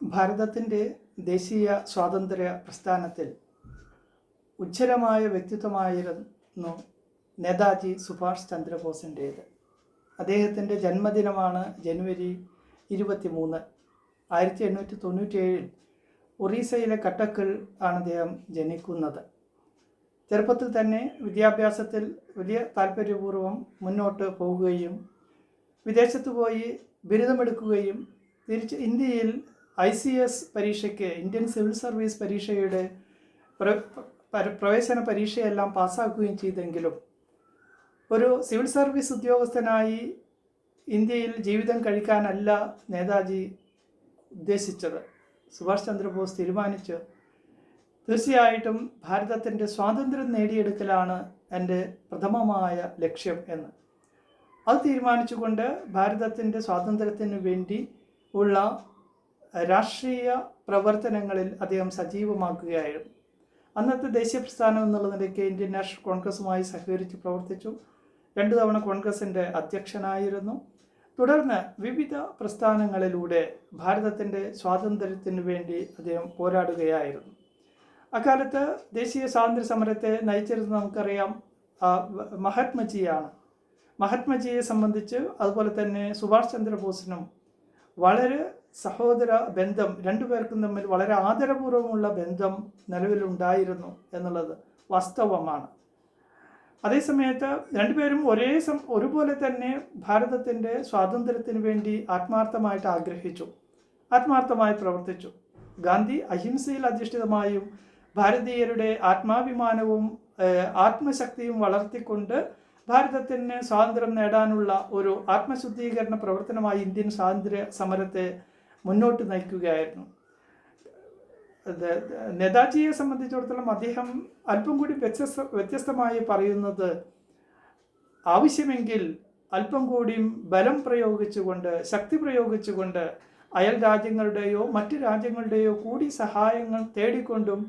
ഭാരതത്തിന്റെ ദേശീയ സ്വാതന്ത്ര്യ പ്രസ്ഥാനത്തിൽ ഉജ്ജ്വലമായ വ്യക്തിത്വമായിരുന്നു നേതാജി സുഭാഷ് ചന്ദ്രബോസിന്റേത്. അദ്ദേഹത്തിന്റെ ജന്മദിനമാണ് ജനുവരി ഇരുപത്തി മൂന്ന് ആയിരത്തി എണ്ണൂറ്റി തൊണ്ണൂറ്റിയേഴിൽ ഒറീസയിലെ കട്ടക്കിൽ ആണ് അദ്ദേഹം ജനിക്കുന്നത്. ചെറുപ്പത്തിൽ തന്നെ വിദ്യാഭ്യാസത്തിൽ വലിയ താല്പര്യപൂർവം മുന്നോട്ട് പോവുകയും വിദേശത്ത് പോയി ബിരുദമെടുക്കുകയും തിരിച്ച് ഇന്ത്യയിൽ ഐ സി എസ് പരീക്ഷയ്ക്ക് ഇന്ത്യൻ സിവിൽ സർവീസ് പരീക്ഷയുടെ പ്ര- പ്ര- പ്രവേശന പരീക്ഷയെല്ലാം പാസ്സാക്കുകയും ചെയ്തെങ്കിലും ഒരു സിവിൽ സർവീസ് ഉദ്യോഗസ്ഥനായി ഇന്ത്യയിൽ ജീവിതം കഴിക്കാനല്ല നേതാജി ഉദ്ദേശിച്ചത്. സുഭാഷ് ചന്ദ്രബോസ് തീരുമാനിച്ചു. തീർച്ചയായിട്ടും ഭാരതത്തിന്റെ സ്വാതന്ത്ര്യം നേടിയെടുക്കലാണ് എന്റെ പ്രഥമമായ ലക്ഷ്യം എന്ന്. അത് തീരുമാനിച്ചുകൊണ്ട് ഭാരതത്തിന്റെ സ്വാതന്ത്ര്യത്തിന് വേണ്ടി ഉള്ള രാഷ്ട്രീയ പ്രവർത്തനങ്ങളിൽ അദ്ദേഹം സജീവമാക്കുകയായിരുന്നു. അന്നത്തെ ദേശീയ പ്രസ്ഥാനം എന്നുള്ള നിലയ്ക്ക് ഇന്ത്യൻ നാഷണൽ കോൺഗ്രസുമായി സഹകരിച്ച് പ്രവർത്തിച്ചു. രണ്ടു തവണ കോൺഗ്രസിന്റെ അധ്യക്ഷനായിരുന്നു. തുടർന്ന് വിവിധ പ്രസ്ഥാനങ്ങളിലൂടെ ഭാരതത്തിന്റെ സ്വാതന്ത്ര്യത്തിന് വേണ്ടി അദ്ദേഹം പോരാടുകയായിരുന്നു. അക്കാലത്ത് ദേശീയ സ്വാതന്ത്ര്യ സമരത്തെ നയിച്ചിരുന്നത് നമുക്കറിയാം മഹാത്മജിയാണ്. മഹാത്മജിയെ സംബന്ധിച്ച് അതുപോലെ തന്നെ സുഭാഷ് ചന്ദ്രബോസിനും വളരെ സഹോദര ബന്ധം രണ്ടുപേർക്കും തമ്മിൽ വളരെ ആദരപൂർവമുള്ള ബന്ധം നിലവിലുണ്ടായിരുന്നു എന്നുള്ളത് വാസ്തവമാണ്. അതേസമയത്ത് രണ്ടുപേരും ഒരേ സം ഒരുപോലെ തന്നെ ഭാരതത്തിന്റെ സ്വാതന്ത്ര്യത്തിന് വേണ്ടി ആത്മാർത്ഥമായിട്ട് ആഗ്രഹിച്ചു. ആത്മാർത്ഥമായി പ്രവർത്തിച്ചു. ഗാന്ധി അഹിംസയിൽ അധിഷ്ഠിതമായും ഭാരതീയരുടെ ആത്മാഭിമാനവും ആത്മശക്തിയും വളർത്തിക്കൊണ്ട് ഭാരതത്തിന് സ്വാതന്ത്ര്യം നേടാനുള്ള ഒരു ആത്മശുദ്ധീകരണ പ്രവർത്തനമായി ഇന്ത്യൻ സ്വാതന്ത്ര്യ സമരത്തെ മുന്നോട്ട് നയിക്കുകയായിരുന്നു. നേതാജിയെ സംബന്ധിച്ചിടത്തോളം അദ്ദേഹം അല്പം കൂടി വ്യത്യസ്ത വ്യത്യസ്തമായി പറയുന്നത് ആവശ്യമെങ്കിൽ അല്പം കൂടിയും ബലം പ്രയോഗിച്ചുകൊണ്ട് ശക്തി പ്രയോഗിച്ചുകൊണ്ട് അയൽ രാജ്യങ്ങളുടെയോ മറ്റ് രാജ്യങ്ങളുടെയോ കൂടി സഹായങ്ങൾ തേടിക്കൊണ്ടും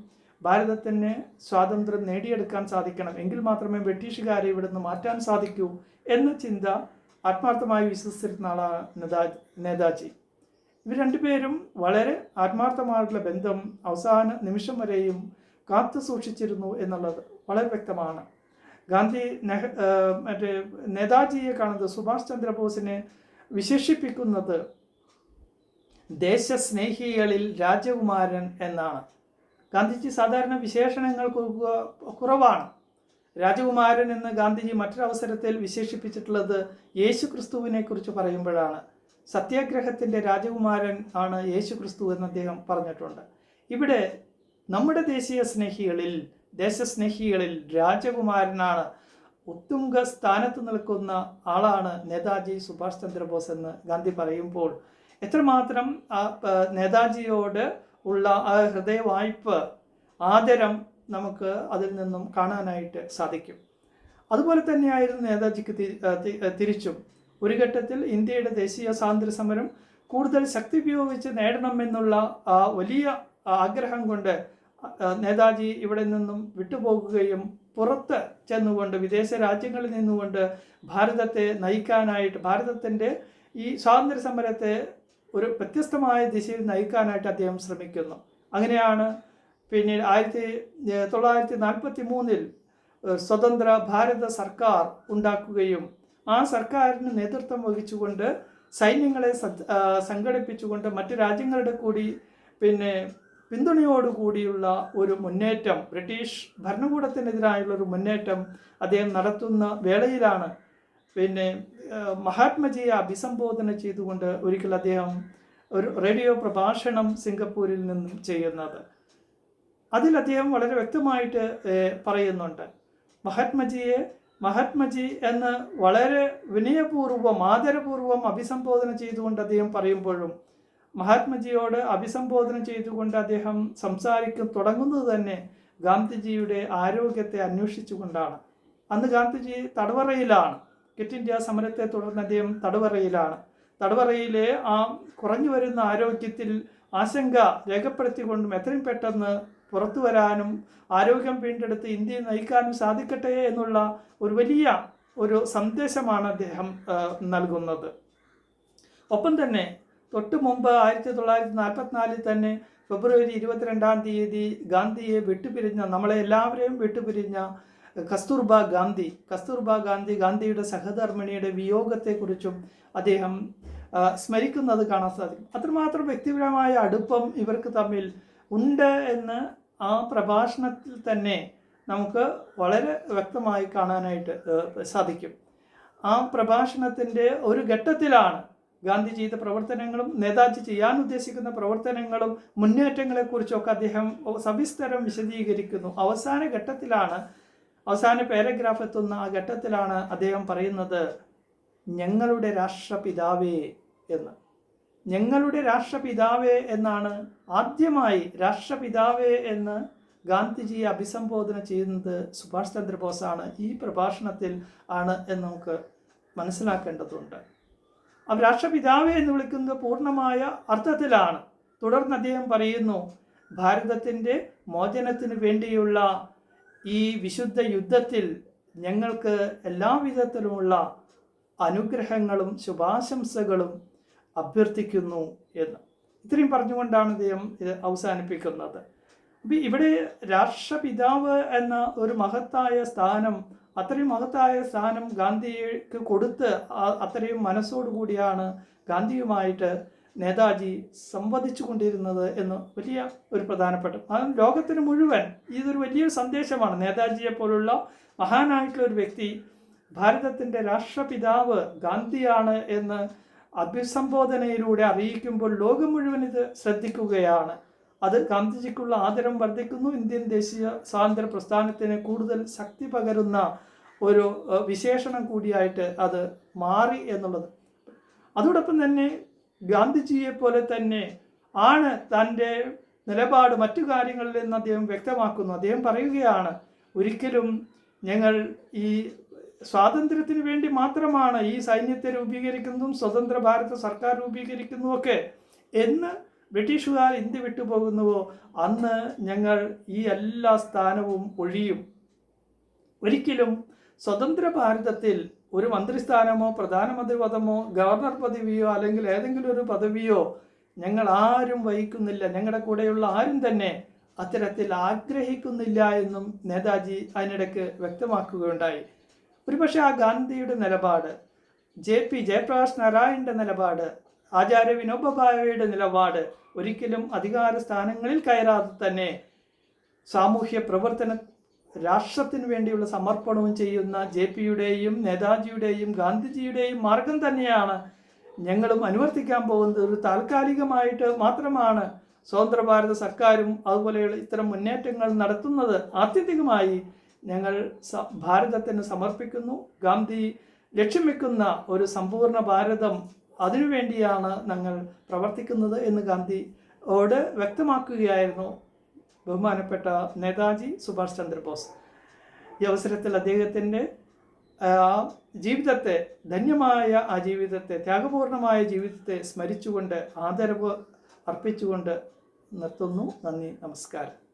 ഭാരതത്തിന് സ്വാതന്ത്ര്യം നേടിയെടുക്കാൻ സാധിക്കണം. എങ്കിൽ മാത്രമേ ബ്രിട്ടീഷുകാരെ ഇവിടുന്ന് മാറ്റാൻ സാധിക്കൂ എന്ന ചിന്ത ആത്മാർത്ഥമായി വിശ്വസിച്ചിരുന്ന ആളാണ് നേതാജി. ഇവർ രണ്ടുപേരും വളരെ ആത്മാർത്ഥമായിട്ടുള്ള ബന്ധം അവസാന നിമിഷം വരെയും കാത്തു സൂക്ഷിച്ചിരുന്നു എന്നുള്ളത് വളരെ വ്യക്തമാണ്. ഗാന്ധി നെഹ് മറ്റേ നേതാജിയെ കാണുന്നത് സുഭാഷ് ചന്ദ്രബോസിനെ വിശേഷിപ്പിക്കുന്നത് ദേശസ്നേഹികളിൽ രാജകുമാരൻ എന്നാണ്. ഗാന്ധിജി സാധാരണ വിശേഷണങ്ങൾ കുറവാണ്. രാജകുമാരൻ എന്ന് ഗാന്ധിജി മറ്റൊരവസരത്തിൽ വിശേഷിപ്പിച്ചിട്ടുള്ളത് യേശു ക്രിസ്തുവിനെ കുറിച്ച് പറയുമ്പോഴാണ്. സത്യാഗ്രഹത്തിന്റെ രാജകുമാരൻ ആണ് യേശു ക്രിസ്തു എന്ന് അദ്ദേഹം പറഞ്ഞിട്ടുണ്ട്. ഇവിടെ നമ്മുടെ ദേശീയ സ്നേഹികളിൽ ദേശസ്നേഹികളിൽ രാജകുമാരനാണ് ഉത്തുംഗ സ്ഥാനത്ത് നിൽക്കുന്ന ആളാണ് നേതാജി സുഭാഷ് ചന്ദ്രബോസ് എന്ന് ഗാന്ധി പറയുമ്പോൾ എത്രമാത്രം ആ നേതാജിയോട് ഉള്ള ആ ഹൃദയവായ്പ് ആദരം നമുക്ക് അതിൽ നിന്നും കാണാനായിട്ട് സാധിക്കും. അതുപോലെ തന്നെയായിരുന്നു നേതാജിക്ക് തിരിച്ചും. ഒരു ഘട്ടത്തിൽ ഇന്ത്യയുടെ ദേശീയ സ്വാതന്ത്ര്യ സമരം കൂടുതൽ ശക്തി ഉപയോഗിച്ച് നേടണമെന്നുള്ള ആ വലിയ ആഗ്രഹം കൊണ്ട് നേതാജി ഇവിടെ നിന്നും വിട്ടുപോകുകയും പുറത്ത് ചെന്നുകൊണ്ട് വിദേശ രാജ്യങ്ങളിൽ നിന്നുകൊണ്ട് ഭാരതത്തെ നയിക്കാനായിട്ട് ഭാരതത്തിന്റെ ഈ സ്വാതന്ത്ര്യ സമരത്തെ ഒരു വ്യത്യസ്തമായ ദിശയിൽ നയിക്കാനായിട്ട് അദ്ദേഹം ശ്രമിക്കുന്നു. അങ്ങനെയാണ് പിന്നീട് ആയിരത്തി തൊള്ളായിരത്തി നാൽപ്പത്തി മൂന്നിൽ സ്വതന്ത്ര ഭാരത സർക്കാർ ഉണ്ടാക്കുകയും ആ സർക്കാരിന് നേതൃത്വം വഹിച്ചുകൊണ്ട് സൈന്യങ്ങളെ സംഘടിപ്പിച്ചുകൊണ്ട് മറ്റു രാജ്യങ്ങളുടെ കൂടി പിന്നെ പിന്തുണയോടുകൂടിയുള്ള ഒരു മുന്നേറ്റം ബ്രിട്ടീഷ് ഭരണകൂടത്തിനെതിരായുള്ള ഒരു മുന്നേറ്റം അദ്ദേഹം നടത്തുന്ന വേളയിലാണ്. പിന്നെ മഹാത്മജിയെ അഭിസംബോധന ചെയ്തുകൊണ്ട് ഒരിക്കൽ അദ്ദേഹം ഒരു റേഡിയോ പ്രഭാഷണം സിംഗപ്പൂരിൽ നിന്നും ചെയ്യുന്നത്. അതിൽ അദ്ദേഹം വളരെ വ്യക്തമായിട്ട് പറയുന്നുണ്ട്. മഹാത്മജിയെ മഹാത്മജി എന്ന് വളരെ വിനയപൂർവം ആദരപൂർവം അഭിസംബോധന ചെയ്തുകൊണ്ട് അദ്ദേഹം പറയുമ്പോഴും മഹാത്മജിയോട് അഭിസംബോധന ചെയ്തുകൊണ്ട് അദ്ദേഹം സംസാരിക്കും തുടങ്ങുന്നത് തന്നെ ഗാന്ധിജിയുടെ ആരോഗ്യത്തെ അന്വേഷിച്ചുകൊണ്ടാണ്. അന്ന് ഗാന്ധിജി തടവറയിലാണ്. ക്വിറ്റ് ഇന്ത്യ സമരത്തെ തുടർന്ന് അദ്ദേഹം തടവറയിലാണ്. തടവറയിലെ ആ കുറഞ്ഞു വരുന്ന ആരോഗ്യത്തിൽ ആശങ്ക രേഖപ്പെടുത്തിക്കൊണ്ടും എത്രയും പെട്ടെന്ന് പുറത്തു വരാനും ആരോഗ്യം വീണ്ടെടുത്ത് ഇന്ത്യയെ നയിക്കാനും സാധിക്കട്ടെ എന്നുള്ള ഒരു വലിയ ഒരു സന്ദേശമാണ് അദ്ദേഹം നൽകുന്നത്. ഒപ്പം തന്നെ തൊട്ട് മുമ്പ് ആയിരത്തി തൊള്ളായിരത്തി നാൽപ്പത്തിനാലിൽ തന്നെ ഫെബ്രുവരി ഇരുപത്തിരണ്ടാം തീയതി ഗാന്ധിയെ വിട്ടുപിരിഞ്ഞ നമ്മളെ എല്ലാവരെയും വിട്ടുപിരിഞ്ഞ കസ്തൂർബ ഗാന്ധി കസ്തൂർബ ഗാന്ധി ഗാന്ധിയുടെ സഹധർമ്മിണിയുടെ വിയോഗത്തെക്കുറിച്ചും അദ്ദേഹം സ്മരിക്കുന്നത് കാണാൻ സാധിക്കും. അത്രമാത്രം വ്യക്തിപരമായ അടുപ്പം ഇവർക്ക് തമ്മിൽ ഉണ്ട് എന്ന് ആ പ്രഭാഷണത്തിൽ തന്നെ നമുക്ക് വളരെ വ്യക്തമായി കാണാനായിട്ട് സാധിക്കും. ആ പ്രഭാഷണത്തിന്റെ ഒരു ഘട്ടത്തിലാണ് ഗാന്ധി ചെയ്ത പ്രവർത്തനങ്ങളും നേതാജി ചെയ്യാൻ ഉദ്ദേശിക്കുന്ന പ്രവർത്തനങ്ങളും മുന്നേറ്റങ്ങളെക്കുറിച്ചൊക്കെ അദ്ദേഹം സവിസ്തരം വിശദീകരിക്കുന്നു. അവസാന ഘട്ടത്തിലാണ് അവസാന പാരഗ്രാഫ് എത്തുന്ന ആ ഘട്ടത്തിലാണ് അദ്ദേഹം പറയുന്നത് ഞങ്ങളുടെ രാഷ്ട്രപിതാവേ എന്ന്. ഞങ്ങളുടെ രാഷ്ട്രപിതാവേ എന്നാണ് ആദ്യമായി രാഷ്ട്രപിതാവേ എന്ന് ഗാന്ധിജിയെ അഭിസംബോധന ചെയ്യുന്നത് സുഭാഷ് ചന്ദ്രബോസാണ്. ഈ പ്രഭാഷണത്തിൽ ആണ് എന്ന് നമുക്ക് മനസ്സിലാക്കേണ്ടതുണ്ട്. ആ രാഷ്ട്രപിതാവേ എന്ന് വിളിക്കുന്നത് പൂർണമായ അർത്ഥത്തിലാണ്. തുടർന്ന് അദ്ദേഹം പറയുന്നു ഭാരതത്തിന്റെ മോചനത്തിന് വേണ്ടിയുള്ള ഈ വിശുദ്ധ യുദ്ധത്തിൽ ഞങ്ങൾക്ക് എല്ലാവിധത്തിലുമുള്ള അനുഗ്രഹങ്ങളും ശുഭാശംസകളും അഭ്യർത്ഥിക്കുന്നു എന്ന്. ഇത്രയും പറഞ്ഞുകൊണ്ടാണ് അദ്ദേഹം ഇത് അവസാനിപ്പിക്കുന്നത്. അപ്പം ഇവിടെ രാഷ്ട്രപിതാവ് എന്ന ഒരു മഹത്തായ സ്ഥാനം അത്രയും മഹത്തായ സ്ഥാനം ഗാന്ധിക്ക് കൊടുത്ത് അത്രയും മനസ്സോടുകൂടിയാണ് ഗാന്ധിയുമായിട്ട് നേതാജി സംവദിച്ചു കൊണ്ടിരുന്നത് എന്ന് വലിയ ഒരു പ്രധാനപ്പെട്ട അതും ലോകത്തിന് മുഴുവൻ ഇതൊരു വലിയൊരു സന്ദേശമാണ്. നേതാജിയെ പോലുള്ള മഹാനായിട്ടുള്ള ഒരു വ്യക്തി ഭാരതത്തിന്റെ രാഷ്ട്രപിതാവ് ഗാന്ധിയാണ് എന്ന് അഭിസംബോധനയിലൂടെ അറിയിക്കുമ്പോൾ ലോകം മുഴുവൻ ഇത് ശ്രദ്ധിക്കുകയാണ്. അത് ഗാന്ധിജിക്കുള്ള ആദരം വർദ്ധിക്കുന്നു. ഇന്ത്യൻ ദേശീയ സ്വാതന്ത്ര്യ പ്രസ്ഥാനത്തിന് കൂടുതൽ ശക്തി പകരുന്ന ഒരു വിശേഷണം കൂടിയായിട്ട് അത് മാറി എന്നുള്ളത്. അതോടൊപ്പം തന്നെ ഗാന്ധിജിയെ പോലെ തന്നെ ആണ് തന്റെ നിലപാട് മറ്റു കാര്യങ്ങളിൽ നിന്ന് അദ്ദേഹം വ്യക്തമാക്കുന്നു. അദ്ദേഹം പറയുകയാണ് ഒരിക്കലും ഞങ്ങൾ ഈ സ്വാതന്ത്ര്യത്തിന് വേണ്ടി മാത്രമാണ് ഈ സൈന്യത്തെ രൂപീകരിക്കുന്നതും സ്വതന്ത്ര ഭാരത സർക്കാർ രൂപീകരിക്കുന്നതുമൊക്കെ. എന്ന് ബ്രിട്ടീഷുകാർ ഇന്ത്യ വിട്ടുപോകുന്നുവോ അന്ന് ഞങ്ങൾ ഈ എല്ലാ സ്ഥാനവും ഒഴിയും. ഒരിക്കലും സ്വതന്ത്ര ഭാരതത്തിൽ ഒരു മന്ത്രിസ്ഥാനമോ പ്രധാനമന്ത്രി പദമോ ഗവർണർ പദവിയോ അല്ലെങ്കിൽ ഏതെങ്കിലും ഒരു പദവിയോ ഞങ്ങൾ ആരും വഹിക്കുന്നില്ല. ഞങ്ങളുടെ കൂടെയുള്ള ആരും തന്നെ അത്തരത്തിൽ ആഗ്രഹിക്കുന്നില്ല എന്നും നേതാജി അതിനിടയ്ക്ക് വ്യക്തമാക്കുകയുണ്ടായി. ഒരുപക്ഷെ ആ ഗാന്ധിയുടെ നിലപാട് ജെ പി ജയപ്രകാശ് നാരായണന്റെ നിലപാട് ആചാര്യ വിനോബാഭാവയുടെ നിലപാട് ഒരിക്കലും അധികാര സ്ഥാനങ്ങളിൽ കയറാതെ തന്നെ സാമൂഹ്യ പ്രവർത്തന രാഷ്ട്രത്തിന് വേണ്ടിയുള്ള സമർപ്പണവും ചെയ്യുന്ന ജെ പിയുടെയും നേതാജിയുടെയും ഗാന്ധിജിയുടെയും മാർഗം തന്നെയാണ് ഞങ്ങളും അനുവർത്തിക്കാൻ പോകുന്നത്. ഒരു താൽക്കാലികമായിട്ട് മാത്രമാണ് സ്വതന്ത്ര ഭാരത സർക്കാരും അതുപോലെയുള്ള ഇത്തരം മുന്നേറ്റങ്ങൾ നടത്തുന്നത്. ആത്യന്തികമായി ഞങ്ങൾ ഭാരതത്തിന് സമർപ്പിക്കുന്നു. ഗാന്ധി ലക്ഷ്യം വെക്കുന്ന ഒരു സമ്പൂർണ ഭാരതം അതിനുവേണ്ടിയാണ് ഞങ്ങൾ പ്രവർത്തിക്കുന്നത് എന്ന് ഗാന്ധിയോട് വ്യക്തമാക്കുകയായിരുന്നു ബഹുമാനപ്പെട്ട നേതാജി സുഭാഷ് ചന്ദ്രബോസ്. ഈ അവസരത്തിൽ അദ്ദേഹത്തിന്റെ ജീവിതത്തെ ധന്യമായ ആ ജീവിതത്തെ ത്യാഗപൂർണമായ ജീവിതത്തെ സ്മരിച്ചുകൊണ്ട് ആദരവ് അർപ്പിച്ചുകൊണ്ട് നിർത്തുന്നു. നന്ദി നമസ്കാരം.